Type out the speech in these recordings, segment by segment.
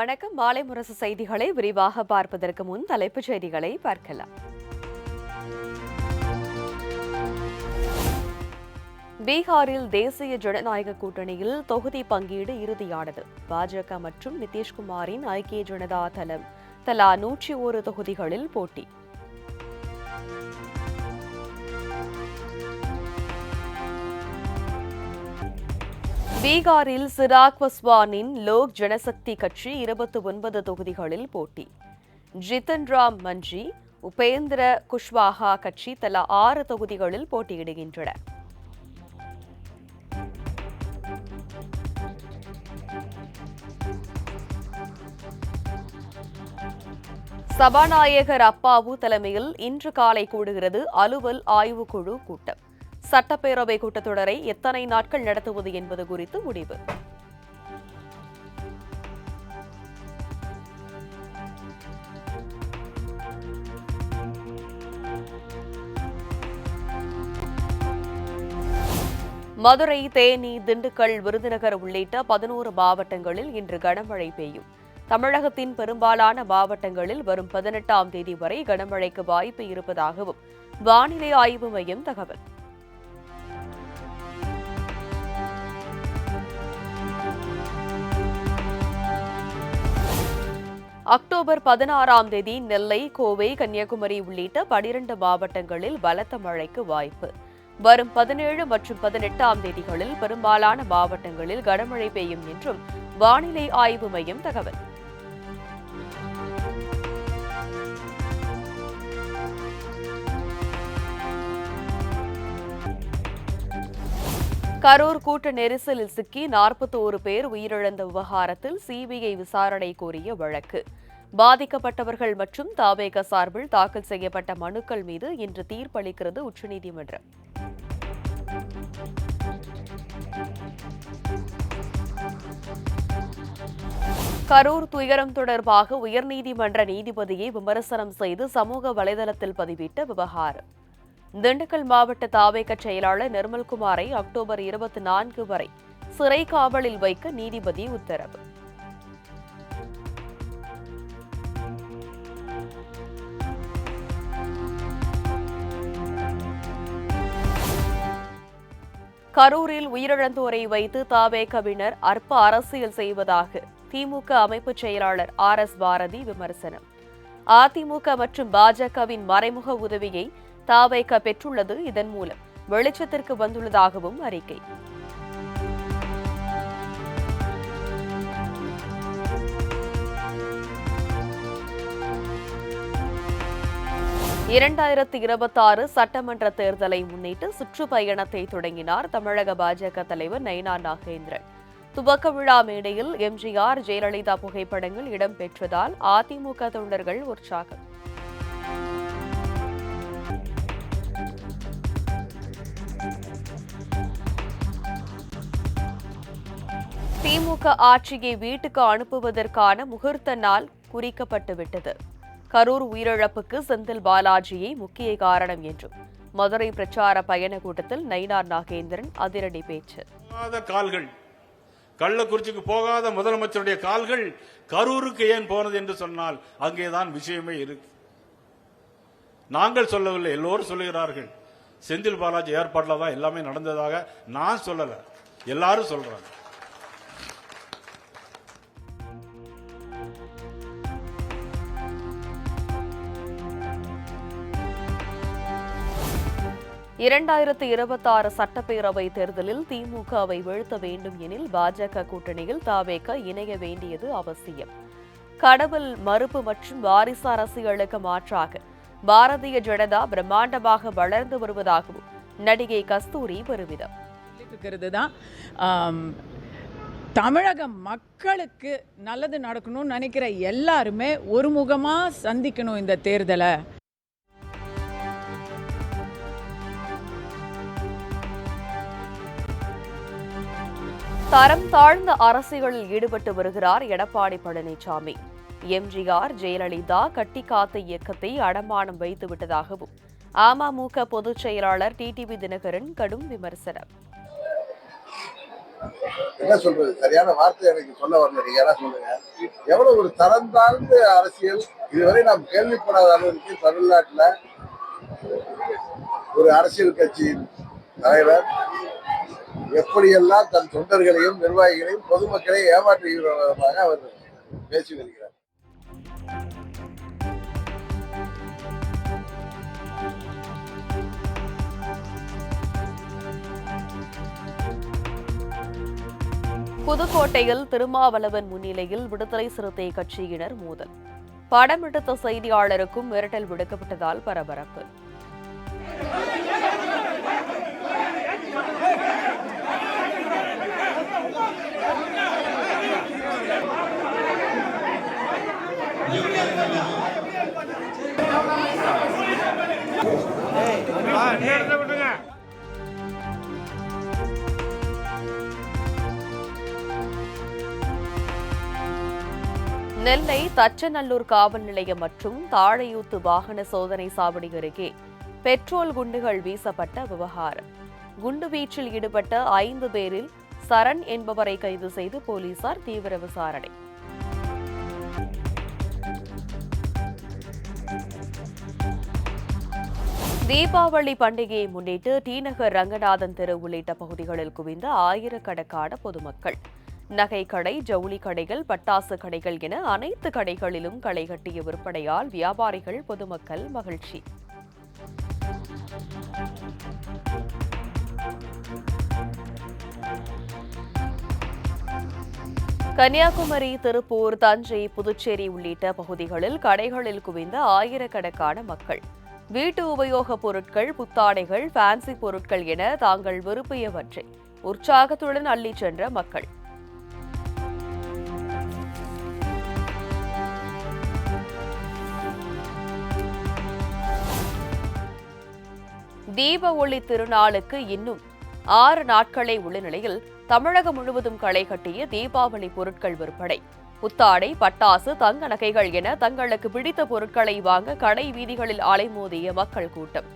வணக்கம். மாலை முரசு செய்திகளை விரிவாக பார்ப்பதற்கு முன் தலைப்புச் செய்திகளை பார்க்கலாம். பீகாரில் தேசிய ஜனநாயக கூட்டணியில் தொகுதி பங்கீடு இறுதியானது. பாஜக மற்றும் நிதிஷ்குமாரின் ஐக்கிய ஜனதா தளம் தலா நூற்றி ஒரு தொகுதிகளில் போட்டி. பீகாரில் சிராக் பஸ்வானின் லோக் ஜனசக்தி கட்சி இருபத்தி ஒன்பது தொகுதிகளில் போட்டி. ஜிதன் ராம் மஞ்சி உபேந்திர குஷ்வாஹா கட்சி தலா ஆறு தொகுதிகளில் போட்டியிடுகின்றன. சபாநாயகர் அப்பாவு தலைமையில் இன்று காலை கூடுகிறது அலுவல் ஆய்வுக்குழு கூட்டம். சட்டப்பேரவை கூட்டத்தொடரை எத்தனை நாட்கள் நடத்துவது என்பது குறித்து முடிவு. மதுரை தேனி திண்டுக்கல் விருதுநகர் உள்ளிட்ட பதினோரு மாவட்டங்களில் இன்று கனமழை பெய்யும். தமிழகத்தின் பெரும்பாலான மாவட்டங்களில் வரும் பதினெட்டாம் தேதி வரை கனமழைக்கு வாய்ப்பு இருப்பதாகவும் வானிலை ஆய்வு மையம் தகவல். அக்டோபர் பதினாறாம் தேதி நெல்லை கோவை கன்னியாகுமரி உள்ளிட்ட பனிரண்டு மாவட்டங்களில் பலத்த மழைக்கு வாய்ப்பு. வரும் பதினேழு மற்றும் பதினெட்டாம் தேதிகளில் பெரும்பாலான மாவட்டங்களில் கனமழை பெய்யும் என்றும் வானிலை ஆய்வு மையம் தகவல். கரூர் கூட்ட நெரிசலில் சிக்கி நாற்பத்தோரு பேர் உயிரிழந்த விவகாரத்தில் சிபிஐ விசாரணை கோரிய வழக்கு. பாதிக்கப்பட்டவர்கள் மற்றும் தாவேக சார்பில் தாக்கல் செய்யப்பட்ட மனுக்கள் மீது இன்று தீர்ப்பளிக்கிறது உச்சநீதிமன்றம். கரூர் துயரம் தொடர்பாக உயர்நீதிமன்ற நீதிபதியை விமர்சனம் செய்து சமூக வலைதளத்தில் பதிவிட்ட விவகாரம். திண்டுக்கல் மாவட்ட தாவேக செயலாளர் நிர்மல்குமாரை அக்டோபர் இருபத்தி நான்கு வரை சிறை காவலில் வைக்க நீதிபதி உத்தரவு. கரூரில் உயிரிழந்தோரை வைத்து தாவேகவினர் அற்ப அரசியல் செய்வதாக திமுக அமைப்பு செயலாளர் ஆர் எஸ் பாரதி விமர்சனம். அதிமுக மற்றும் பாஜகவின் மறைமுக உதவியை தாவேக பெற்றுள்ளது இதன் மூலம். வெளிச்சத்திற்கு வந்துள்ளதாகவும் அறிக்கை. இரண்டாயிரத்தி இருபத்தாறு சட்டமன்ற தேர்தலை முன்னிட்டு சுற்றுப்பயணத்தை தொடங்கினார் தமிழக பாஜக தலைவர் நயினா நாகேந்திரன். துவக்க விழா மேடையில் எம்ஜிஆர் ஜெயலலிதா புகைப்படங்கள் இடம்பெற்றதால் அதிமுக தொண்டர்கள் உற்சாகம். திமுக ஆட்சியை வீட்டுக்கு அனுப்புவதற்கான முகூர்த்த நாள் குறிக்கப்பட்டுவிட்டது. கரூர் உயிரிழப்புக்கு செந்தில் பாலாஜியை முக்கிய காரணம் என்றும் மதுரை பிரச்சார பயண கூட்டத்தில் நயினார் நாகேந்திரன் அதிரடி பேச்சு. கால்கள் கள்ளக்குறிச்சிக்கு போகாத முதலமைச்சருடைய கால்கள் கரூருக்கு ஏன் போனது என்று சொன்னால் அங்கேதான் விஷயமே இருக்கு. நாங்கள் சொல்லவில்லை எல்லோரும் சொல்லுகிறார்கள் செந்தில் பாலாஜி ஏற்பாட்டில் தான் எல்லாமே நடந்ததாக நான் சொல்லலை எல்லாரும் சொல்றாங்க. இரண்டாயிரத்து இருபத்தாறு சட்டப்பேரவை தேர்தலில் திமுகவை வீழ்த்த வேண்டும் எனில் பாஜக கூட்டணியில் தாவேக இணைய வேண்டியது அவசியம். கடவுள் மறுப்பு மற்றும் வாரிசு அரசியலுக்கு மாற்றாக பாரதிய ஜனதா பிரம்மாண்டமாக வளர்ந்து வருவதாகவும் நடிகை கஸ்தூரி பெருமிதம். இருக்கிறது தான் தமிழக மக்களுக்கு நல்லது நடக்கணும்னு நினைக்கிற எல்லாருமே ஒருமுகமாக சந்திக்கணும் இந்த தேர்தலை. தரம் தாழ்ந்த அரசியலில் ஈடுபட்டு வருகிறார் எடப்பாடி பழனிசாமி. எம்ஜிஆர் ஜெயலலிதா கட்டிக்காத்த இயக்கத்தை அடமானம் வைத்து விட்டதாகவும் அமமுக பொதுச் செயலாளர் டிடிவி தினகரன் கடும் விமர்சனம். என்ன சொல்றது? சரியான வார்த்தை எனக்கு சொல்ல வரல. நீங்க சொல்லுங்க எவ்வளவு ஒரு தரம் தாழ்ந்த அரசியல் இதுவரை நாம் கேள்விப்படாத அளவிற்கு தமிழ்நாட்டுல ஒரு அரசியல் கட்சியின் தலைவர் எப்படியெல்லாம் தன் தொண்டர்களையும் நிர்வாகிகளையும் பொதுமக்களையும் ஏமாற்றுகிறவர்களாக அவர் பேசி வருகிறார். புதுக்கோட்டையில் திருமாவளவன் முன்னிலையில் விடுதலை சிறுத்தை கட்சியினர் மோதல். படம் எடுத்த செய்தியாளருக்கும் மிரட்டல் விடுக்கப்பட்டதால் பரபரப்பு. நெல்லை தச்சநல்லூர் காவல் நிலையம் மற்றும் தாழையூத்து வாகன சோதனை சாவடி அருகே பெட்ரோல் குண்டுகள் வீசப்பட்ட விவகாரம். குண்டுவீச்சில் ஈடுபட்ட ஐந்து பேரில் சரண் என்பவரை கைது செய்து போலீசார் தீவிர விசாரணை. தீபாவளி பண்டிகையை முன்னிட்டு டிநகர் ரங்கநாதன் தெரு உள்ளிட்ட பகுதிகளில் குவிந்த ஆயிரக்கணக்கான பொதுமக்கள். நகை கடை ஜவுளி கடைகள் பட்டாசு கடைகள் என அனைத்து கடைகளிலும் களை கட்டிய விற்பனையால் வியாபாரிகள் பொதுமக்கள் மகிழ்ச்சி. கன்னியாகுமரி திருப்பூர் தஞ்சை புதுச்சேரி உள்ளிட்ட பகுதிகளில் கடைகளில் குவிந்த ஆயிரக்கணக்கான மக்கள். வீட்டு உபயோகப் பொருட்கள் புத்தாடைகள் ஃபேன்சி பொருட்கள் என தாங்கள் விரும்பியவற்றை உற்சாகத்துடன் அள்ளிச் சென்ற மக்கள். தீப ஒளி திருநாளுக்கு இன்னும் ஆறு நாட்களே உள்ள நிலையில் தமிழகம் முழுவதும் களை கட்டிய தீபாவளி பொருட்கள் விற்பனை. புத்தாடை பட்டாசு தங்க நகைகள் என தங்களுக்கு பிடித்த பொருட்களை வாங்க கடை வீதிகளில் அலைமோதிய மக்கள் கூட்டம்.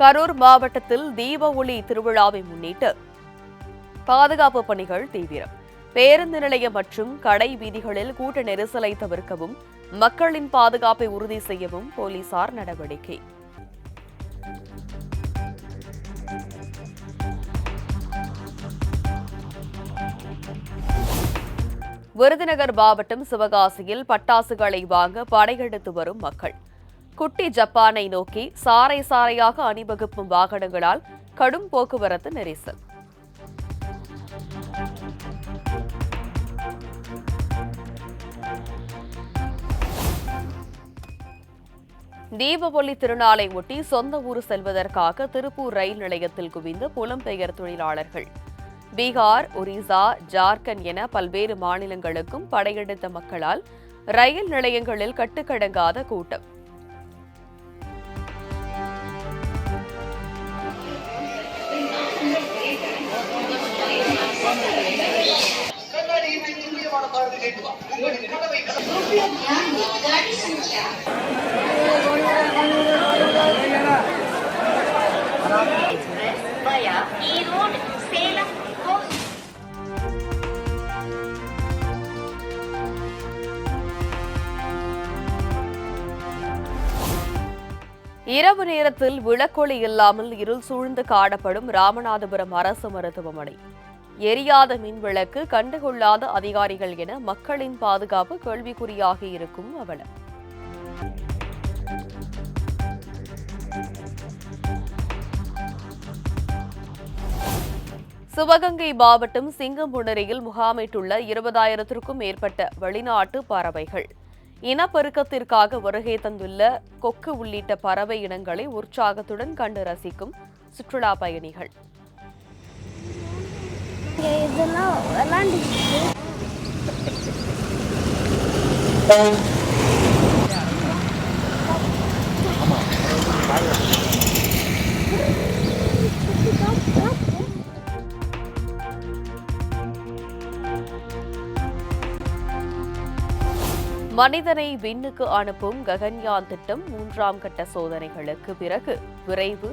கரூர் மாவட்டத்தில் தீப ஒளி திருவிழாவை முன்னிட்டு பாதுகாப்பு பணிகள் தீவிரம். பேருந்து நிலையம் மற்றும் கடை வீதிகளில் கூட்ட நெரிசலை தவிர்க்கவும் மக்களின் பாதுகாப்பை உறுதி செய்யவும் போலீசார் நடவடிக்கை. விருதுநகர் மாவட்டம் சிவகாசியில் பட்டாசுகளை வாங்க படையெடுத்து வரும் மக்கள். குட்டி ஜப்பானை நோக்கி சாறை சாறையாக அணிவகுப்பும் வாகனங்களால் கடும் போக்குவரத்து நெரிசல். தீபாவளி திருநாளை ஒட்டி சொந்த ஊர் செல்வதற்காக திருப்பூர் ரயில் நிலையத்தில் குவிந்து புலம்பெயர் தொழிலாளர்கள். பீகார் ஒரிசா ஜார்க்கண்ட் என பல்வேறு மாநிலங்களுக்கும் படையெடுத்த மக்களால் ரயில் நிலையங்களில் கட்டுக்கடங்காத கூட்டம். via இரவு நேரத்தில் விளக்கொளி இல்லாமல் இருள் சூழ்ந்து காணப்படும் ராமநாதபுரம் அரசு மருத்துவமனை. எரியாத மின் விளக்கு கண்டுகொள்ளாத அதிகாரிகள் என மக்களின் பாதுகாப்பு கேள்விக்குறியாகி இருக்கும் அவலம் சிவகங்கை மாவட்டம் சிங்கம்புணரியில் முகாமிட்டுள்ள இருபதாயிரத்திற்கும் மேற்பட்ட வெளிநாட்டு பறவைகள். இனப்பெருக்கத்திற்காக வருகை தந்துள்ள கொக்கு உள்ளிட்ட பறவை இனங்களை உற்சாகத்துடன் கண்டு ரசிக்கும் சுற்றுலா பயணிகள். இதெல்லாம் மனிதனை விண்ணுக்கு அனுப்பும் ககன்யான் திட்டம் மூன்றாம் கட்ட சோதனைகளுக்கு பிறகு விரைவு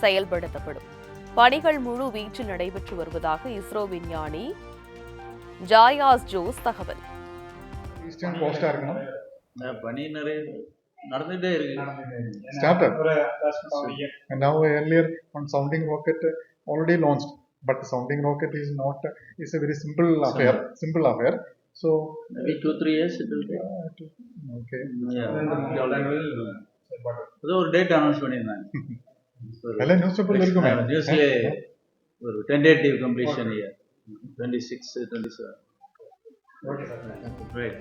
செயல்படுத்தப்படும். பணிகள் முழு வீச்சில் நடைபெற்று வருவதாக இஸ்ரோ விஞ்ஞானி ஜாயாஸ் ஜோஸ் தகவல். பனி நிறைய நடந்துட்டே இருக்கு. started and now earlier one sounding rocket already launched but sounding rocket is not is a very simple affair. Simple affair. So two three years it will uh, to- okay ஏதோ ஒரு date announce பண்ணியிருந்தாங்க. எல்லா news பேப்பர்ல இருக்குமே. நியூஸ்லேயே ஒரு tentative completion year twenty six twenty seven right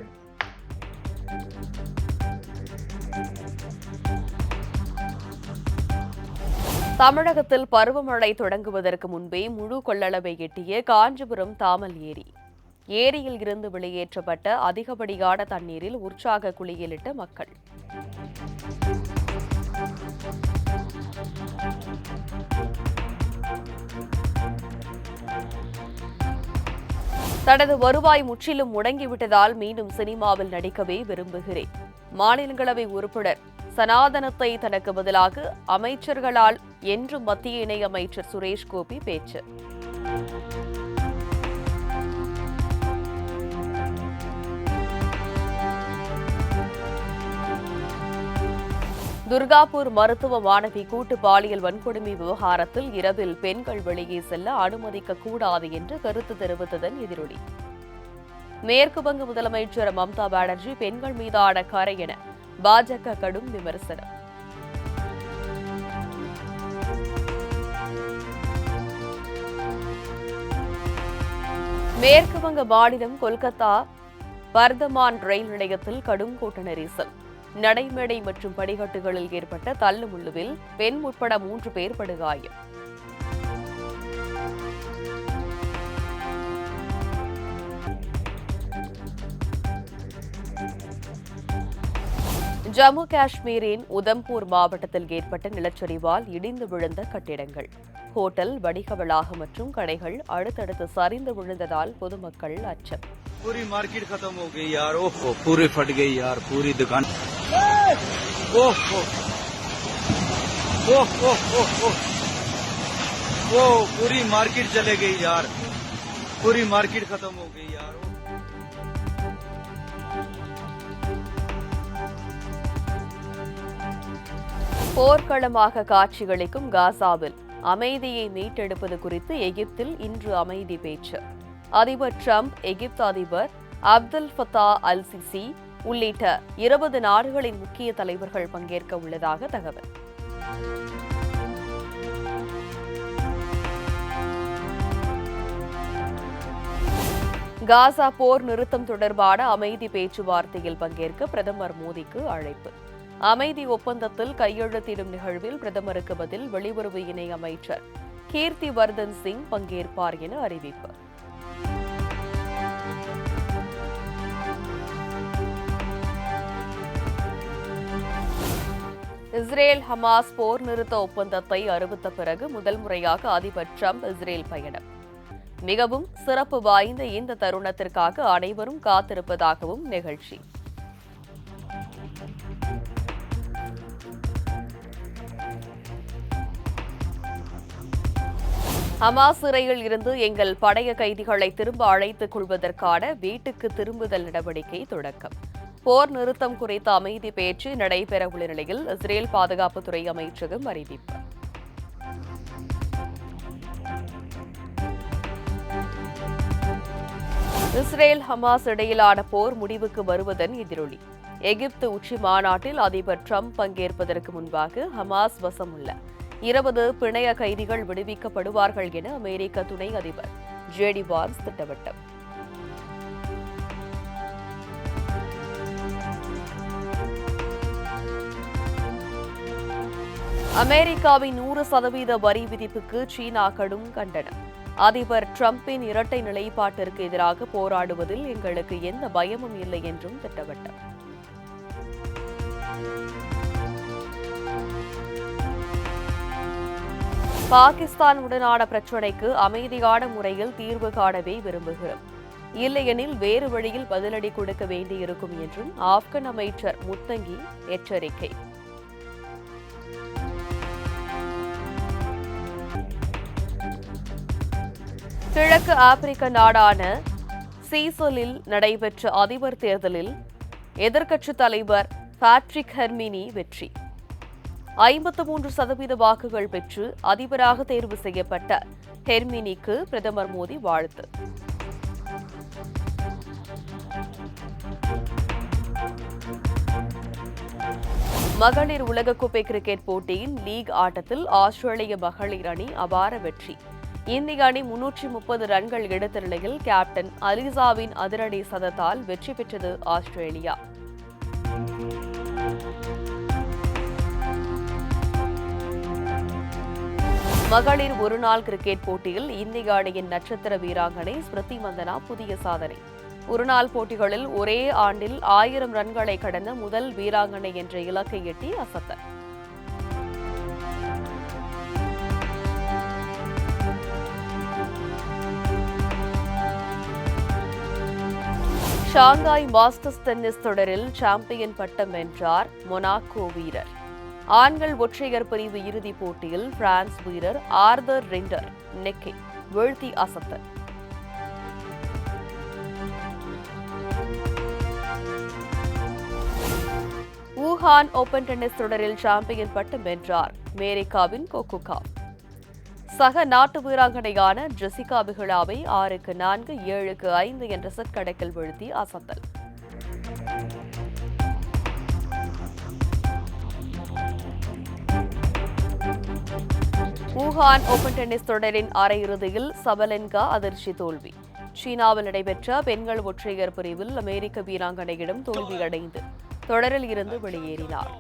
தமிழகத்தில் பருவமழை தொடங்குவதற்கு முன்பே முழு கொள்ளளவை எட்டிய காஞ்சிபுரம் தாமல் ஏரி. ஏரியில் இருந்து வெளியேற்றப்பட்ட அதிகப்படியான தண்ணீரில் உற்சாக குளியலிட்ட மக்கள். தனது வருவாய் முற்றிலும் முடங்கிவிட்டதால் மீண்டும் சினிமாவில் நடிக்கவே விரும்புகிறேன். மாநிலங்களவை உறுப்பினர் சனாதனத்தை தனக்கு பதிலாக அமைச்சர்களால் என்று மத்திய இணையமைச்சர் சுரேஷ் கோபி பேச்சு. துர்காப்பூர் மருத்துவ மாணவி கூட்டு பாலியல் வன்கொடுமை விவகாரத்தில் இரவில் பெண்கள் வெளியே செல்ல அனுமதிக்க கூடாது என்று கருத்து தெரிவித்ததன் எதிரொலி. மேற்கு வங்க முதலமைச்சர் மம்தா பானர்ஜி பெண்கள் மீதான கரை என பாஜக கடும் விமர்சனம். மேற்கு வங்க மாநிலம் கொல்கத்தா பர்தமான் ரயில் நிலையத்தில் கடும் கூட்ட நெரிசல். நடைமேடை மற்றும் படிக்கட்டுகளில் ஏற்பட்ட தள்ளுமுள்ளுவில் பெண் உட்பட மூன்று பேர் படுகாயம் ஜம்மு காஷ்மீரின் உதம்பூர் மாவட்டத்தில் ஏற்பட்ட நிலச்சரிவால் இடிந்து விழுந்த கட்டிடங்கள் ஹோட்டல் வணிக வளாகம் மற்றும் கடைகள் அடுத்தடுத்து சரிந்து விழுந்ததால் பொதுமக்கள் அச்சம் पूरी मार्केट खत्म हो गई यार ओहो पूरी फट गई यार पूरी दुकान ओहो ओह ओह ओह ओह ओ पूरी मार्केट चले गई यार पूरी मार्केट खत्म हो गई यार போர்க்களமாக காட்சியளிக்கும் காசாவில் அமைதியை மீட்டெடுப்பது குறித்து எகிப்தில் இன்று அமைதி பேச்சு அதிபர் ட்ரம்ப் எகிப்து அதிபர் அப்துல் ஃபத்தா அல் சிசி உள்ளிட்ட இருபது நாடுகளின் முக்கிய தலைவர்கள் பங்கேற்க உள்ளதாக தகவல். காசா போர் நிறுத்தம் தொடர்பான அமைதி பேச்சுவார்த்தையில் பங்கேற்க பிரதமர் மோடிக்கு அழைப்பு. அமைதி ஒப்பந்தத்தில் கையெழுத்திடும் நிகழ்வில் பிரதமருக்கு பதில் வெளியுறவு இணை அமைச்சர் கீர்த்தி வர்தன் சிங் பங்கேற்பார் என அறிவிப்பு. இஸ்ரேல் ஹமாஸ் போர் நிறுத்த ஒப்பந்தத்தை அறிவித்த பிறகு முதல் முறையாக அதிபர் ட்ரம்ப் இஸ்ரேல் பயணம். மிகவும் சிறப்பு வாய்ந்த இந்த தருணத்திற்காக அனைவரும் காத்திருப்பதாகவும் நிகழ்ச்சி. ஹமாஸ் சிறையில் இருந்து எங்கள் படைய கைதிகளை திரும்ப அழைத்துக் கொள்வதற்கான வீட்டுக்கு திரும்புதல் நடவடிக்கை தொடக்கம். போர் நிறுத்தம் குறித்த அமைதி பேச்சு நடைபெறவுள்ள நிலையில் இஸ்ரேல் பாதுகாப்புத்துறை அமைச்சகம் அறிவிப்பு. இஸ்ரேல் ஹமாஸ் இடையிலான போர் முடிவுக்கு வருவதன் எதிரொலி. எகிப்து உச்சி மாநாட்டில் அதிபர் ட்ரம்ப் பங்கேற்பதற்கு முன்பாக ஹமாஸ் வசம் உள்ள இருபது பிணைய கைதிகள் விடுவிக்கப்படுவார்கள் என அமெரிக்க துணை அதிபர். ஜேடி வார்ஸ் திட்டவட்டம். அமெரிக்காவின் நூறு சதவீத வரி விதிப்புக்கு சீனா கடும் கண்டனம். அதிபர் டிரம்பின் இரட்டை நிலைப்பாட்டிற்கு எதிராக போராடுவதில் எங்களுக்கு எந்த பயமும் இல்லை என்றும் திட்டவட்டம். பாகிஸ்தான் உடனான பிரச்சினைக்கு அமைதியான முறையில் தீர்வு காணவே விரும்புகிறோம். இல்லையெனில் வேறு வழியில் பதிலடி கொடுக்க வேண்டியிருக்கும் என்றும் ஆப்கன் அமைச்சர் முத்தங்கி எச்சரிக்கை. கிழக்கு ஆப்பிரிக்க நாடான சீசலில் நடைபெற்ற அதிபர் தேர்தலில் எதிர்க்கட்சித் தலைவர் பேட்ரிக் ஹெர்மினி வெற்றி. ஐம்பத்து மூன்று சதவீத வாக்குகள் பெற்று அதிபராக தேர்வு செய்யப்பட்ட ஹெர்மினிக்கு பிரதமர் மோடி வாழ்த்து. மகளிர் உலகக்கோப்பை கிரிக்கெட் போட்டியின் லீக் ஆட்டத்தில் ஆஸ்திரேலிய மகளிர் அணி அபார வெற்றி. இந்திய அணி முன்னூற்றி முப்பது ரன்கள் எடுத்த நிலையில் கேப்டன் அலிசாவின் அதிரடி சதத்தால் வெற்றி பெற்றது ஆஸ்திரேலியா. மகளிர் ஒருநாள் கிரிக்கெட் போட்டியில் இந்திய அணியின் நட்சத்திர வீராங்கனை ஸ்மிருதி மந்தனா புதிய சாதனை. ஒருநாள் போட்டிகளில் ஒரே ஆண்டில் ஆயிரம் ரன்களை கடந்த முதல் வீராங்கனை என்ற இலக்கை எட்டி அசத்தல். ஷாங்காய் மாஸ்டர்ஸ் டென்னிஸ் தொடரில் சாம்பியன் பட்டம் வென்றார் மொனாக்கோ வீரர். ஆண்கள் ஒற்றையர் பிரிவு இறுதிப் போட்டியில் பிரான்ஸ் வீரர் ஆர்தர் ரெண்டர் நெக்கை வீழ்த்தி அசத்தல் வூஹான் ஓபன் டென்னிஸ் தொடரில் சாம்பியன் பட்டம் வென்றார் அமெரிக்காவின் கோகுகா சக நாட்டு வீராங்கனையான ஜெசிகா பிகுலாவை ஆறுக்கு நான்கு ஏழுக்கு ஐந்து என்ற செட் கணக்கில் வீழ்த்தி அசத்தல். ஊகான் ஓபன் டென்னிஸ் தொடரின் அரையிறுதியில் சபலென்கா அதிர்ச்சி தோல்வி. சீனாவில் நடைபெற்ற பெண்கள் ஒற்றையர் பிரிவில் அமெரிக்க வீராங்கனையிடம் தோல்வியடைந்து தொடரில் இருந்து வெளியேறினார்.